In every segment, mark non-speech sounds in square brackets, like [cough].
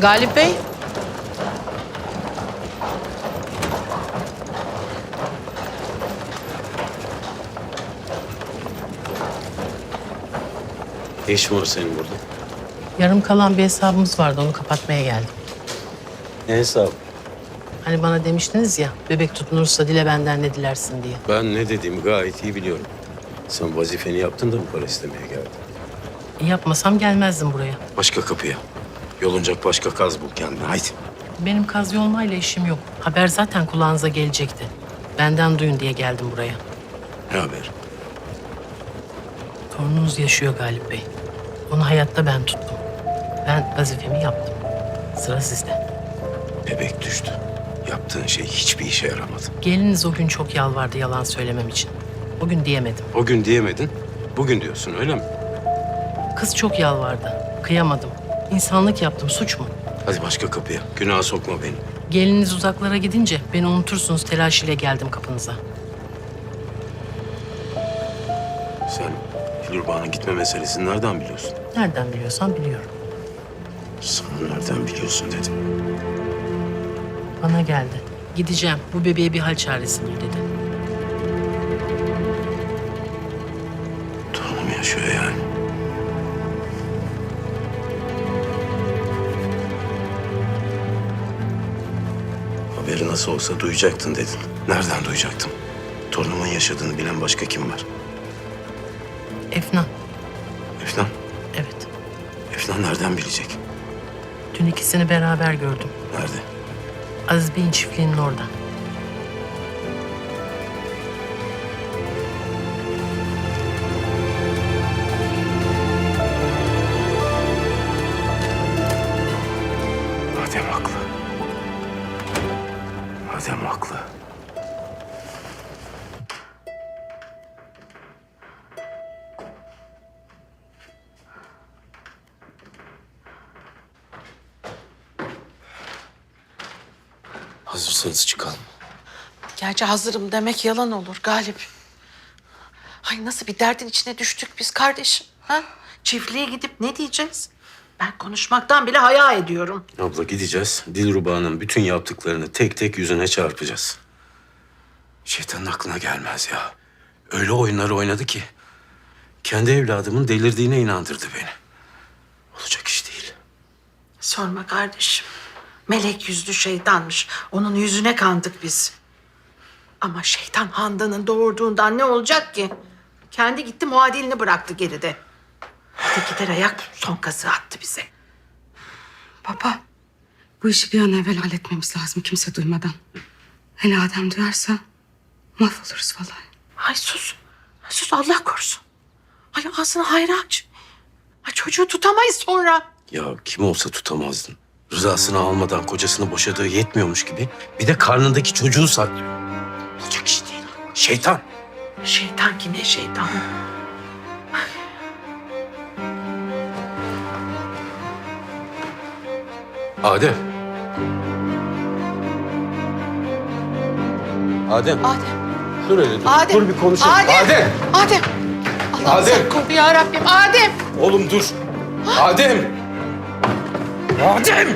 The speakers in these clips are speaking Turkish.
Galip Bey, Ne işin var senin burada? yarım kalan bir hesabımız vardı. Onu kapatmaya geldim. Ne hesabı? Hani bana demiştiniz ya, bebek tutunursa dile benden ne dilersin diye. Ben ne dediğimi gayet iyi biliyorum. Sen vazifeni yaptın da mı para istemeye geldin? E, yapmasam gelmezdim buraya. Başka kapıya. Yolunacak başka kaz bul kendine. Haydi. Benim kaz yolmayla işim yok. Haber zaten kulağınıza gelecekti. Benden duyun diye geldim buraya. Ne haber? Torununuz yaşıyor Galip Bey. Onu hayatta ben tuttum. Ben vazifemi yaptım. Sıra sizde. Bebek düştü. Yaptığın şey hiçbir işe yaramadı. Geliniz o gün çok yalvardı yalan söylemem için. O gün diyemedim. O gün diyemedin. Bugün diyorsun öyle mi? Kız çok yalvardı. Kıyamadım. İnsanlık yaptım. Suç mu? Hadi başka kapıya. Günaha sokma beni. Geliniz uzaklara gidince beni unutursunuz telaşıyla geldim kapınıza. Sen Dilruban'ın gitme meselesini nereden biliyorsun? Nereden biliyorsan biliyorum. Sana nereden biliyorsun dedim. Bana geldi. Gideceğim. Bu bebeğe bir hal çaresi bul dedi. Torunum yaşıyor yani. Nasıl olsa duyacaktın dedin. Nereden duyacaktım? Torunumun yaşadığını bilen başka kim var? Efnan. Efnan. Evet. Efnan nereden bilecek? Dün ikisini beraber gördüm. Nerede? Aziz Bey'in çiftliğinin orada. Adem haklı. Hazırsanız çıkalım. Gerçi hazırım demek yalan olur Galip. Ay nasıl bir derdin içine düştük biz kardeşim. Ha? Çiftliğe gidip ne diyeceğiz? Ben konuşmaktan bile haya ediyorum. Abla gideceğiz. Dilruba'nın bütün yaptıklarını tek tek yüzüne çarpacağız. Şeytanın aklına gelmez ya. Öyle oyunlar oynadı ki. Kendi evladımın delirdiğine inandırdı beni. Olacak iş değil. Sorma kardeşim. Melek yüzlü şeytanmış. Onun yüzüne kandık biz. Ama şeytan Handan'ın doğurduğundan ne olacak ki? Kendi gitti muadilini bıraktı geride. Hadi gider ayak son kazığı attı bize. Baba, bu işi bir an evvel halletmemiz lazım kimse duymadan. Hele Adem duyarsa mahvoluruz vallahi. Ay sus. Sus Allah korusun. Ay ağzını hayra aç. Ay çocuğu tutamayız sonra. Ya kim olsa tutamazdın. Rızasını almadan kocasını boşadığı yetmiyormuş gibi bir de karnındaki çocuğu saklıyor. Olacak iş değil. Şeytan. Şeytan ki ne şeytan. Adem. Adem. Adem. Dur öyle dur. Adem. Dur bir konuşalım. Adem. Adem. Adem. Allah'ım Adem. sen koru ya Rabbim. Adem. Oğlum dur. [gasps] Adem. Adem.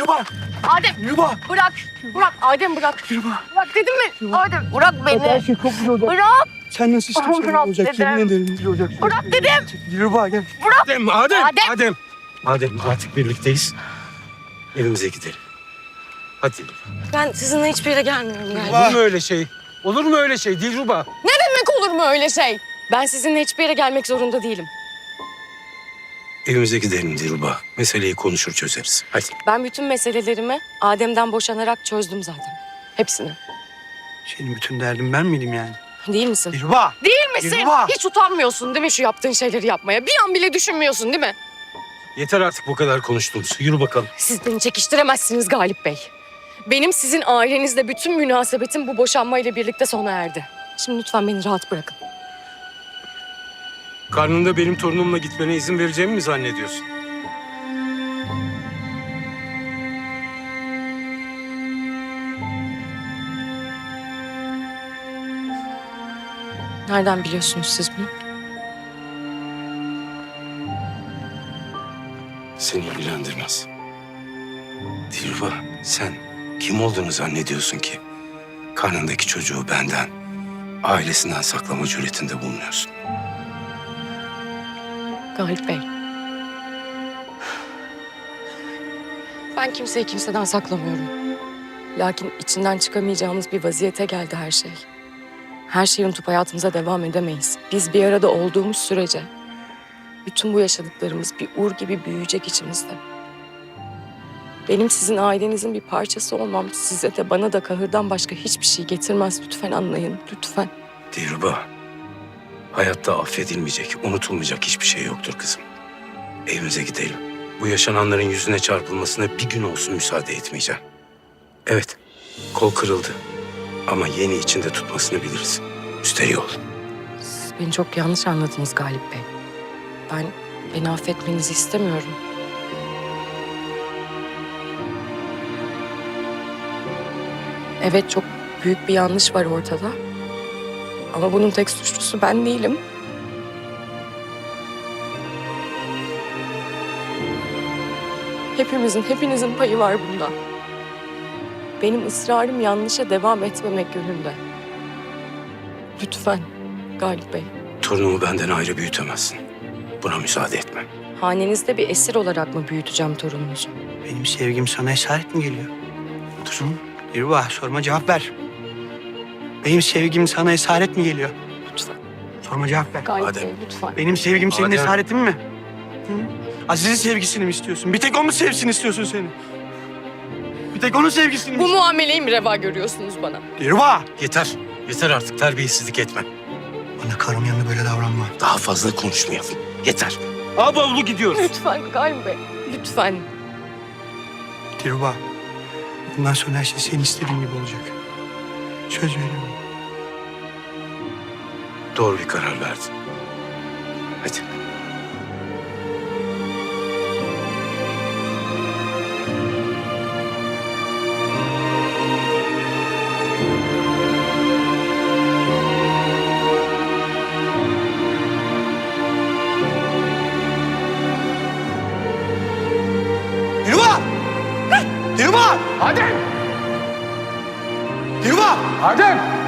Dilruba! Adem Dilruba! bırak. Bırak Adem bırak. Dilruba! Bırak dedim mi? Adem bırak Her beni. şey çok güzel olacak. Bırak. Sen nasıl istiyorsan Bırak öyle olacak. dedim. Yemin ederim güzel olacak. Bırak dedim. Dilruba gel. Adem, Adem, Adem. Adem. Adem artık birlikteyiz. Evimize gidelim. Hadi. Ben sizinle hiçbir yere gelmiyorum galiba. Olur mu öyle şey? Olur mu öyle şey Dilruba? Ne demek olur mu öyle şey? Ben sizinle hiçbir yere gelmek zorunda değilim. Evimize gidelim Dilruba. Meseleyi konuşur çözeriz. Hadi. Ben bütün meselelerimi Adem'den boşanarak çözdüm zaten. Hepsini. Senin bütün derdin ben miydim yani? Değil misin? Dilruba! Değil misin? Dilruba! Hiç utanmıyorsun değil mi şu yaptığın şeyleri yapmaya? Bir an bile düşünmüyorsun değil mi? Yeter artık bu kadar konuştuğumuz. Yürü bakalım. Siz beni çekiştiremezsiniz Galip Bey. Benim sizin ailenizle bütün münasebetim bu boşanmayla birlikte sona erdi. Şimdi lütfen beni rahat bırakın. Karnında benim torunumla gitmene izin vereceğimi mi zannediyorsun? Nereden biliyorsunuz siz bunu? Seni ilgilendirmez. Dilruba sen kim olduğunu zannediyorsun ki? Karnındaki çocuğu benden, ailesinden saklama cüretinde bulunuyorsun. Galip Bey. Ben kimseyi kimseden saklamıyorum. Lakin içinden çıkamayacağımız bir vaziyete geldi her şey. Her şeyi unutup hayatımıza devam edemeyiz. Biz bir arada olduğumuz sürece bütün bu yaşadıklarımız bir ur gibi büyüyecek içimizde. Benim sizin ailenizin bir parçası olmam size de bana da kahırdan başka hiçbir şey getirmez. Lütfen anlayın, lütfen. Dilruba, hayatta affedilmeyecek, unutulmayacak hiçbir şey yoktur kızım. Evimize gidelim. Bu yaşananların yüzüne çarpılmasına bir gün olsun müsaade etmeyeceğim. Evet, kol kırıldı. Ama yeni içinde tutmasını biliriz. Müsterih ol. Siz beni çok yanlış anladınız Galip Bey. Ben beni affetmenizi istemiyorum. Evet çok büyük bir yanlış var ortada. Ama bunun tek suçlusu ben değilim. Hepimizin, hepinizin payı var bunda. Benim ısrarım yanlışa devam etmemek yönünde. Lütfen Galip Bey. Torunumu benden ayrı büyütemezsin. Buna müsaade etmem. Hanenizde bir esir olarak mı büyüteceğim torununuzu? Benim sevgim sana esaret mi geliyor? Dur. Dilruba sorma cevap ver. Benim sevgim sana esaret mi geliyor? Lütfen. Sorma cevap ver. Galip Adem. Bey lütfen. Benim sevgim senin Adem. esaretin mi? Hı? Aziz'in sevgisini mi istiyorsun? Bir tek onun sevgisini istiyorsun senin. Bir tek onun sevgisini mi Bu muameleyi mi reva görüyorsunuz bana? Dilruba! Yeter. Yeter artık terbiyesizlik etme. Bana karım yanında böyle davranma. Daha fazla konuşmayalım. Yeter. Al bavulu gidiyoruz. Lütfen Galip Bey. Lütfen. Dilruba, bundan sonra her şey senin istediğin gibi olacak. Söz veriyorum. Doğru bir karar verdin. Hadi. Dilruba! Dilruba! Adem! Adem!